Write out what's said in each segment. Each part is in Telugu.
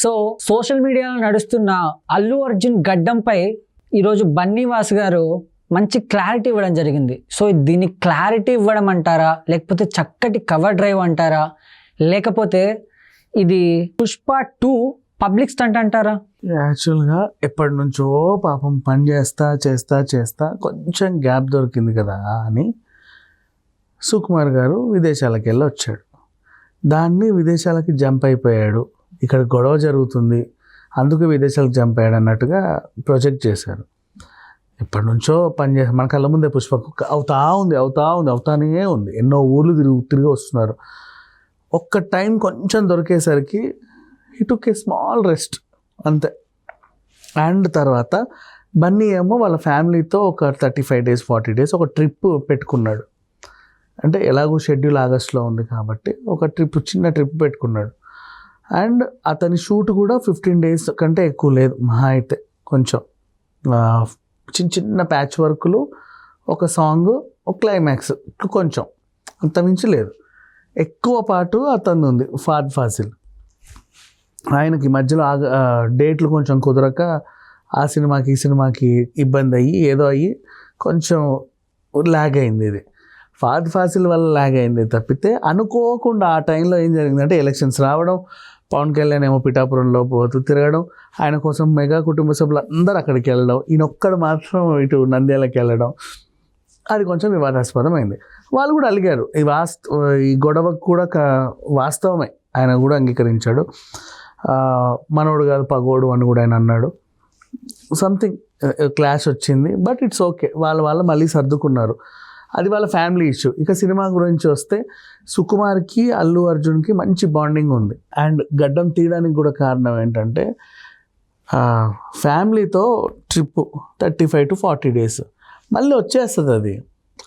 సో సోషల్ మీడియాలో నడుస్తున్న అల్లు అర్జున్ గడ్డంపై ఈరోజు బన్నీవాస్ గారు మంచి క్లారిటీ ఇవ్వడం జరిగింది. సో దీన్ని క్లారిటీ ఇవ్వడం అంటారా? లేకపోతే చక్కటి కవర్ డ్రైవ్ అంటారా? లేకపోతే ఇది పుష్ప టూ పబ్లిక్ స్టంట్ అంటారా? యాక్చువల్గా ఎప్పటి నుంచో పాపం పని చేస్తా చేస్తా చేస్తా కొంచెం గ్యాప్ దొరికింది కదా అని సుకుమార్ గారు విదేశాలకు వెళ్ళి వచ్చాడు. దాన్ని విదేశాలకి జంప్ అయిపోయాడు. ఇక్కడ గొడవ జరుగుతుంది. అందుకే విదేశాలకు చంపాడు అన్నట్టుగా ప్రొజెక్ట్ చేశారు. ఎప్పటి నుంచో పనిచేసి మన కళ్ళ ముందే పుష్పకు అవుతా ఉంది అవుతా ఉంది అవుతానే ఉంది. ఎన్నో ఊర్లు తిరిగి తిరిగి వస్తున్నారు. ఒక్క టైం కొంచెం దొరికేసరికి ఈ టుక్ ఏ స్మాల్ రెస్ట్ అంతే. అండ్ తర్వాత బన్నీ ఏమో వాళ్ళ ఫ్యామిలీతో ఒక thirty five days forty days ఒక ట్రిప్ పెట్టుకున్నాడు. అంటే ఎలాగో షెడ్యూల్ ఆగస్ట్లో ఉంది కాబట్టి ఒక ట్రిప్ చిన్న ట్రిప్ పెట్టుకున్నాడు. అండ్ అతని షూట్ కూడా ఫిఫ్టీన్ డేస్ కంటే ఎక్కువ లేదు. మహా అయితే కొంచెం. చిన్న చిన్న ప్యాచ్ వర్క్లు ఒక సాంగ్ ఒక క్లైమాక్స్ కొంచెం. అంత మించి లేదు. ఎక్కువ పాటు అతను ఉంది ఫాద్ ఫాసిల్. ఆయనకి మధ్యలో ఆగ డేట్లు కొంచెం కుదరక ఆ సినిమాకి ఈ సినిమాకి ఇబ్బంది అయ్యి ఏదో అయ్యి కొంచెం ల్యాగ్ అయింది ఇది. ఫాద్ ఫాసిల్ వల్ల ల్యాగ్ అయింది తప్పితే అనుకోకుండా ఆ టైంలో ఏం జరిగిందంటే ఎలక్షన్స్ రావడం పవన్ కళ్యాణ్ ఏమో పిఠాపురంలో పోతూ తిరగడం. ఆయన కోసం మెగా కుటుంబ సభ్యులు అందరూ అక్కడికి వెళ్ళడం. ఈయన ఒక్కడు మాత్రం ఇటు నంద్యాలకి వెళ్ళడం. అది కొంచెం వివాదాస్పదమైంది. వాళ్ళు కూడా అలిగారు. ఈ వాస్త ఈ గొడవకు కూడా క- వాస్తవమే. ఆయన కూడా అంగీకరించాడు. మనోడు కాదు పగోడు అని కూడా ఆయన అన్నాడు. సంథింగ్ క్లాష్ వచ్చింది. బట్ ఇట్స్ ఓకే వాళ్ళ వాళ్ళు మళ్ళీ సర్దుకున్నారు. అది వాళ్ళ ఫ్యామిలీ ఇష్యూ ఇక సినిమా గురించి వస్తే సుకుమార్కి అల్లు అర్జున్కి మంచి బాండింగ్ ఉంది. అండ్ గడ్డం తీయడానికి కూడా కారణం ఏంటంటే ఫ్యామిలీతో trip thirty five to forty days మళ్ళీ వచ్చేస్తుంది అది.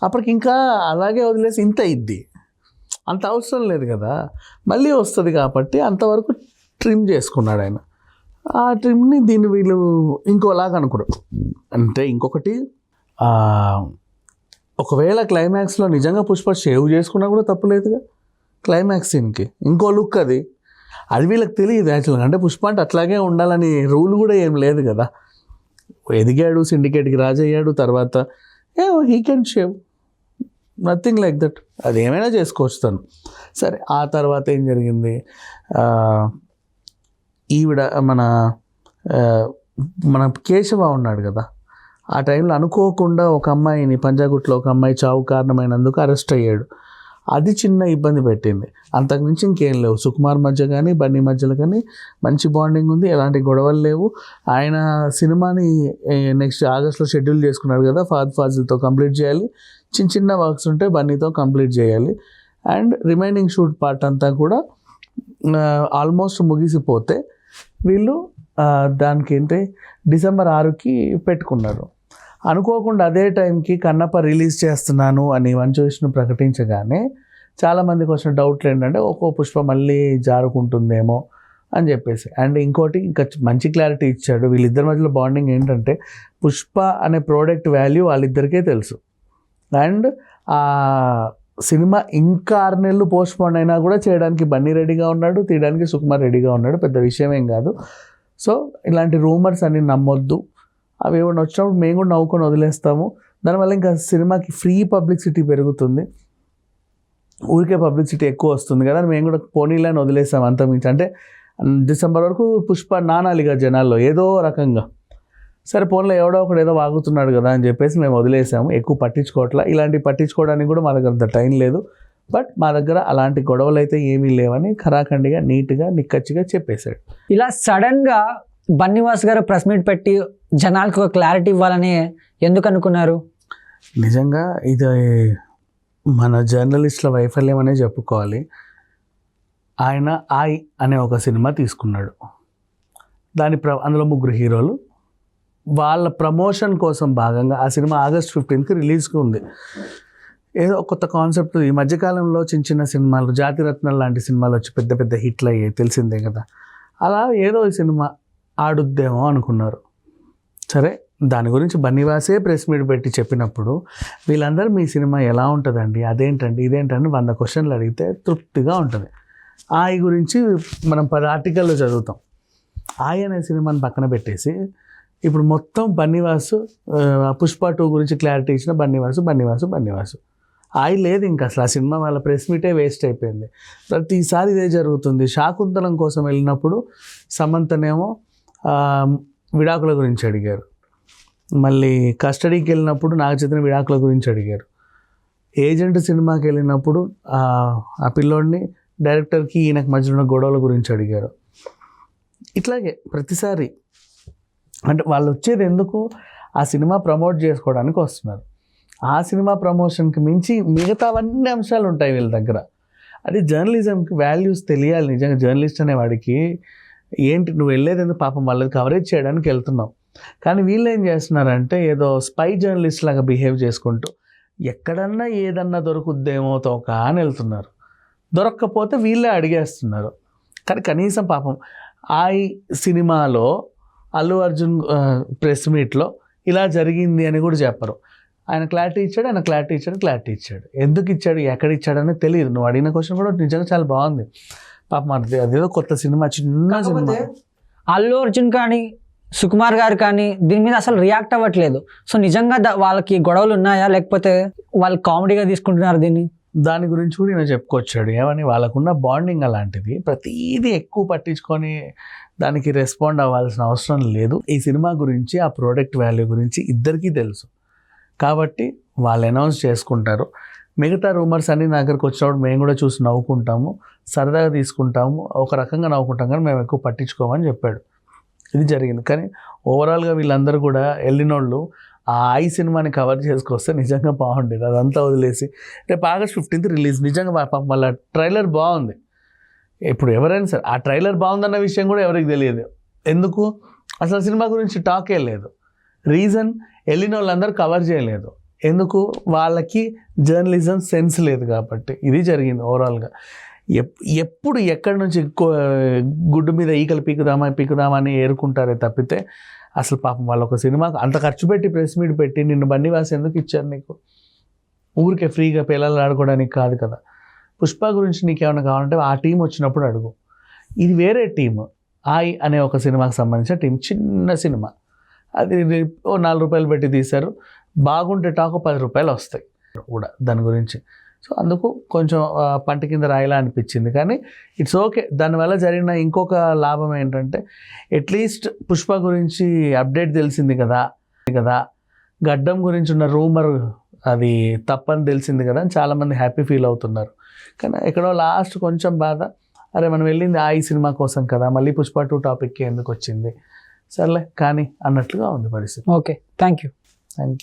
అప్పటికి ఇంకా అలాగే వదిలేసి ఇంత ఇద్ది అంత అవసరం లేదు కదా. మళ్ళీ వస్తుంది కాబట్టి అంతవరకు ట్రిమ్ చేసుకున్నాడు ఆయన. ఆ ట్రిమ్ని దీన్ని వీళ్ళు ఇంకోలాగా అనుకోరు. అంటే ఇంకొకటి ఒకవేళ క్లైమాక్స్లో నిజంగా పుష్ప షేవ్ చేసుకున్నా కూడా తప్పులేదుగా క్లైమాక్స్ సీన్కి ఇంకో లుక్ అది. అది వీళ్ళకి తెలియదు యాక్చువల్గా అంటే పుష్ప అంటే అట్లాగే ఉండాలని రూల్ కూడా ఏం లేదు కదా. ఎదిగాడు సిండికేట్కి రాజయ్యాడు తర్వాత ఏ he can shave nothing like that అది ఏమైనా చేసుకోవచ్చు తను. సరే ఆ తర్వాత ఏం జరిగింది? ఈవిడ మన మన కేశవ ఉన్నాడు కదా. ఆ టైంలో అనుకోకుండా ఒక అమ్మాయిని పంజాగుట్లో ఒక అమ్మాయి చావు కారణమైనందుకు అరెస్ట్ అయ్యాడు. అది చిన్న ఇబ్బంది పెట్టింది. అంతకుమించి ఇంకేం లేవు. సుకుమార్ మధ్య కానీ బన్నీ మధ్యలో కానీ మంచి బాండింగ్ ఉంది. ఎలాంటి గొడవలు లేవు. ఆయన సినిమాని నెక్స్ట్ ఆగస్ట్లో షెడ్యూల్ చేసుకున్నాడు కదా ఫాద్ ఫాజిల్తో కంప్లీట్ చేయాలి. చిన్న చిన్న వర్క్స్ ఉంటే బన్నీతో కంప్లీట్ చేయాలి. అండ్ రిమైనింగ్ షూట్ పార్ట్ అంతా కూడా ఆల్మోస్ట్ ముగిసిపోతే వీళ్ళు దానికి ఏంటి డిసెంబర్ ఆరుకి పెట్టుకున్నారు. అనుకోకుండా అదే టైంకి కన్నప్ప రిలీజ్ చేస్తున్నాను అని వంచు ప్రకటించగానే చాలామందికి వచ్చిన డౌట్లు ఏంటంటే ఒక్కో పుష్ప మళ్ళీ జారుకుంటుందేమో అని చెప్పేసి. అండ్ ఇంకోటి ఇంకా మంచి క్లారిటీ ఇచ్చాడు వీళ్ళిద్దరి మధ్యలో బాండింగ్ ఏంటంటే పుష్ప అనే ప్రోడక్ట్ వాల్యూ వాళ్ళిద్దరికే తెలుసు. అండ్ ఆ సినిమా ఇంకా ఆరు నెలలు పోస్ట్ పోన్ అయినా కూడా చేయడానికి బన్నీ రెడీగా ఉన్నాడు తీయడానికి సుకుమార్ రెడీగా ఉన్నాడు పెద్ద విషయం ఏం కాదు. సో ఇలాంటి రూమర్స్ అన్ని నమ్మొద్దు. అవి ఏమైనా వచ్చినప్పుడు మేము కూడా నవ్వుకొని వదిలేస్తాము. దానివల్ల ఇంకా సినిమాకి ఫ్రీ పబ్లిసిటీ పెరుగుతుంది. ఊరికే పబ్లిసిటీ ఎక్కువ వస్తుంది కదా మేము కూడా పోనీలని వదిలేసాం అంత మించి. అంటే డిసెంబర్ వరకు పుష్ప నానాలిగా జనాల్లో ఏదో రకంగా. సరే ఫోన్లో ఎవడో ఒకడు ఏదో వాగుతున్నాడు కదా అని చెప్పేసి మేము వదిలేసాము. ఎక్కువ పట్టించుకోవట్లా. ఇలాంటివి పట్టించుకోవడానికి కూడా మా దగ్గర అంత టైం లేదు. బట్ మా దగ్గర అలాంటి గొడవలు అయితే ఏమీ లేవని ఖరాఖండిగా నీట్గా నిక్కచ్చిగా చెప్పేశాడు. ఇలా సడన్గా బన్నివాస్ గారు ప్రెస్ మీట్ పెట్టి జనాలకు ఒక క్లారిటీ ఇవ్వాలని ఎందుకు అనుకున్నారు? నిజంగా ఇది మన జర్నలిస్టుల వైఫల్యం అనే చెప్పుకోవాలి. ఆయన ఐ అనే ఒక సినిమా తీసుకున్నాడు. దాని ప్ర అందులో ముగ్గురు హీరోలు. వాళ్ళ ప్రమోషన్ కోసం భాగంగా ఆ సినిమా ఆగస్ట్ ఫిఫ్టీన్త్కి రిలీజ్కి ఉంది. ఏదో కొత్త కాన్సెప్ట్. ఈ మధ్యకాలంలో చిన్న చిన్న సినిమాలు జాతిరత్నాలు లాంటి సినిమాలు వచ్చి పెద్ద పెద్ద హిట్లు అయ్యాయి. తెలిసిందే కదా. అలా ఏదో ఈ సినిమా ఆడుద్దేమో అనుకున్నారు. సరే దాని గురించి బన్నీవాసే ప్రెస్ మీట్ పెట్టి చెప్పినప్పుడు వీళ్ళందరూ మీ సినిమా ఎలా ఉంటుందండి? అదేంటండి? ఇదేంటండి వంద క్వశ్చన్లు అడిగితే తృప్తిగా ఉంటుంది. ఆయ గురించి మనం పది ఆర్టికల్లో చదువుతాం. ఆయి అనే సినిమాని పక్కన పెట్టేసి ఇప్పుడు మొత్తం బన్నీవాసు పుష్ప టూ గురించి క్లారిటీ ఇచ్చిన బన్నీవాసు బన్నీవాసు బన్నీవాసు. ఆయి లేదు ఇంకా అసలు ఆ సినిమా వాళ్ళ ప్రెస్ మీటే వేస్ట్ అయిపోయింది. ప్రతిసారి ఇదే జరుగుతుంది. శాకుంతలం కోసం వెళ్ళినప్పుడు సమంతనేమో విడాకుల గురించి అడిగారు. మళ్ళీ కస్టడీకి వెళ్ళినప్పుడు నాగచైతన్య విడాకుల గురించి అడిగారు. ఏజెంట్ సినిమాకి వెళ్ళినప్పుడు ఆ పిల్లోడిని డైరెక్టర్కి ఈయనకు మధ్యలో ఉన్న గొడవల గురించి అడిగారు. ఇట్లాగే ప్రతిసారి అంటే వాళ్ళు వచ్చేది ఎందుకు? ఆ సినిమా ప్రమోట్ చేసుకోవడానికి వస్తున్నారు. ఆ సినిమా ప్రమోషన్కి మించి మిగతావన్నీ అంశాలు ఉంటాయి వీళ్ళ దగ్గర. అది జర్నలిజంకి వాల్యూస్ తెలియాలి. నిజంగా జర్నలిస్ట్ అనేవాడికి ఏంటి నువ్వు వెళ్ళేది ఎందుకు పాపం వాళ్ళది కవరేజ్ చేయడానికి వెళ్తున్నావు? కానీ వీళ్ళు ఏం చేస్తున్నారంటే ఏదో స్పై జర్నలిస్ట్ లాగా బిహేవ్ చేసుకుంటూ ఎక్కడన్నా ఏదన్నా దొరుకుద్దేమో తోక అని వెళ్తున్నారు. దొరక్కపోతే వీళ్ళే అడిగేస్తున్నారు. కానీ కనీసం పాపం ఆ సినిమాలో అల్లు అర్జున్ ప్రెస్ మీట్లో ఇలా జరిగింది అని కూడా చెప్పరు. ఆయన క్లారిటీ ఇచ్చాడు ఆయన క్లారిటీ ఇచ్చాడు క్లారిటీ ఇచ్చాడు. ఎందుకు ఇచ్చాడు ఎక్కడ ఇచ్చాడని తెలియదు. నువ్వు అడిగిన క్వశ్చన్ కూడా నిజంగా చాలా బాగుంది. పాపం అది అదేదో కొత్త సినిమా చిన్న సినిమా. అల్లు అర్జున్ కానీ సుకుమార్ గారు కానీ దీని మీద అసలు రియాక్ట్ అవ్వట్లేదు. సో నిజంగా ద- వాళ్ళకి గొడవలు ఉన్నాయా? లేకపోతే వాళ్ళు కామెడీగా తీసుకుంటున్నారు దీన్ని? దాని గురించి కూడా నేను చెప్పుకొచ్చాడు. ఏమని? వాళ్ళకున్న బాండింగ్ అలాంటిది. ప్రతిదీ ఎక్కువ పట్టించుకొని దానికి రెస్పాండ్ అవ్వాల్సిన అవసరం లేదు. ఈ సినిమా గురించి ఆ ప్రోడక్ట్ వాల్యూ గురించి ఇద్దరికీ తెలుసు. కాబట్టి వాళ్ళు అనౌన్స్ చేసుకుంటారు. మిగతా రూమర్స్ అన్ని నా దగ్గరకు వచ్చినప్పుడు మేము కూడా చూసి నవ్వుకుంటాము సరదాగా తీసుకుంటాము ఒక రకంగా నవ్వుకుంటాం కానీ మేము ఎక్కువ పట్టించుకోమని చెప్పాడు. ఇది జరిగింది. కానీ ఓవరాల్గా వీళ్ళందరూ కూడా వెళ్ళినోళ్ళు ఆ ఐ సినిమాని కవర్ చేసుకొస్తే నిజంగా బాగుండేది. అదంతా వదిలేసి రేపు ఆగస్ట్ ఫిఫ్టీన్త్ రిలీజ్. నిజంగా మళ్ళీ పాపం వాళ్ళ ట్రైలర్ బాగుంది. ఇప్పుడు ఎవరైనా సరే ఆ ట్రైలర్ బాగుందన్న విషయం కూడా ఎవరికి తెలియదు. ఎందుకు? అసలు సినిమా గురించి టాకే లేదు. రీజన్ వెళ్ళిన వాళ్ళందరూ కవర్ చేయలేదు. ఎందుకు? వాళ్ళకి జర్నలిజం సెన్స్ లేదు కాబట్టి. ఇది జరిగింది ఓవరాల్గా. ఎప్ ఎప్పుడు ఎక్కడి నుంచి గుడ్డు మీద ఈకలు పీకుదామా పీకుదామా అని ఏరుకుంటారే తప్పితే అసలు పాపం వాళ్ళు ఒక సినిమాకు అంత ఖర్చు పెట్టి ప్రెస్ మీట్ పెట్టి నిన్ను బండివాసి ఎందుకు ఇచ్చారు నీకు? ఊరికే ఫ్రీగా పిల్లలు ఆడుకోవడానికి కాదు కదా. పుష్ప గురించి నీకేమైనా కావాలంటే ఆ టీం వచ్చినప్పుడు అడుగు. ఇది వేరే టీం ఆయ్ అనే ఒక సినిమాకి సంబంధించిన టీం చిన్న సినిమా. అది ఓ నాలుగు రూపాయలు పెట్టి తీశారు. బాగుంటే టాకు పది రూపాయలు వస్తాయి కూడా దాని గురించి. సో అందుకు కొంచెం పంట కింద రాయిలా అనిపించింది. కానీ ఇట్స్ ఓకే. దానివల్ల జరిగిన ఇంకొక లాభం ఏంటంటే అట్లీస్ట్ పుష్ప గురించి అప్డేట్ తెలిసింది కదా కదా. గడ్డం గురించి ఉన్న రూమర్ అది తప్పని తెలిసింది కదా అని చాలామంది హ్యాపీ ఫీల్ అవుతున్నారు. కానీ ఎక్కడో లాస్ట్ కొంచెం బాధ అరే మనం వెళ్ళింది ఆ ఈ సినిమా కోసం కదా మళ్ళీ పుష్ప టూ టాపిక్కి ఎందుకు వచ్చింది? సర్లే కానీ అన్నట్లుగా ఉంది పరిస్థితి. ఓకే. Thank you thank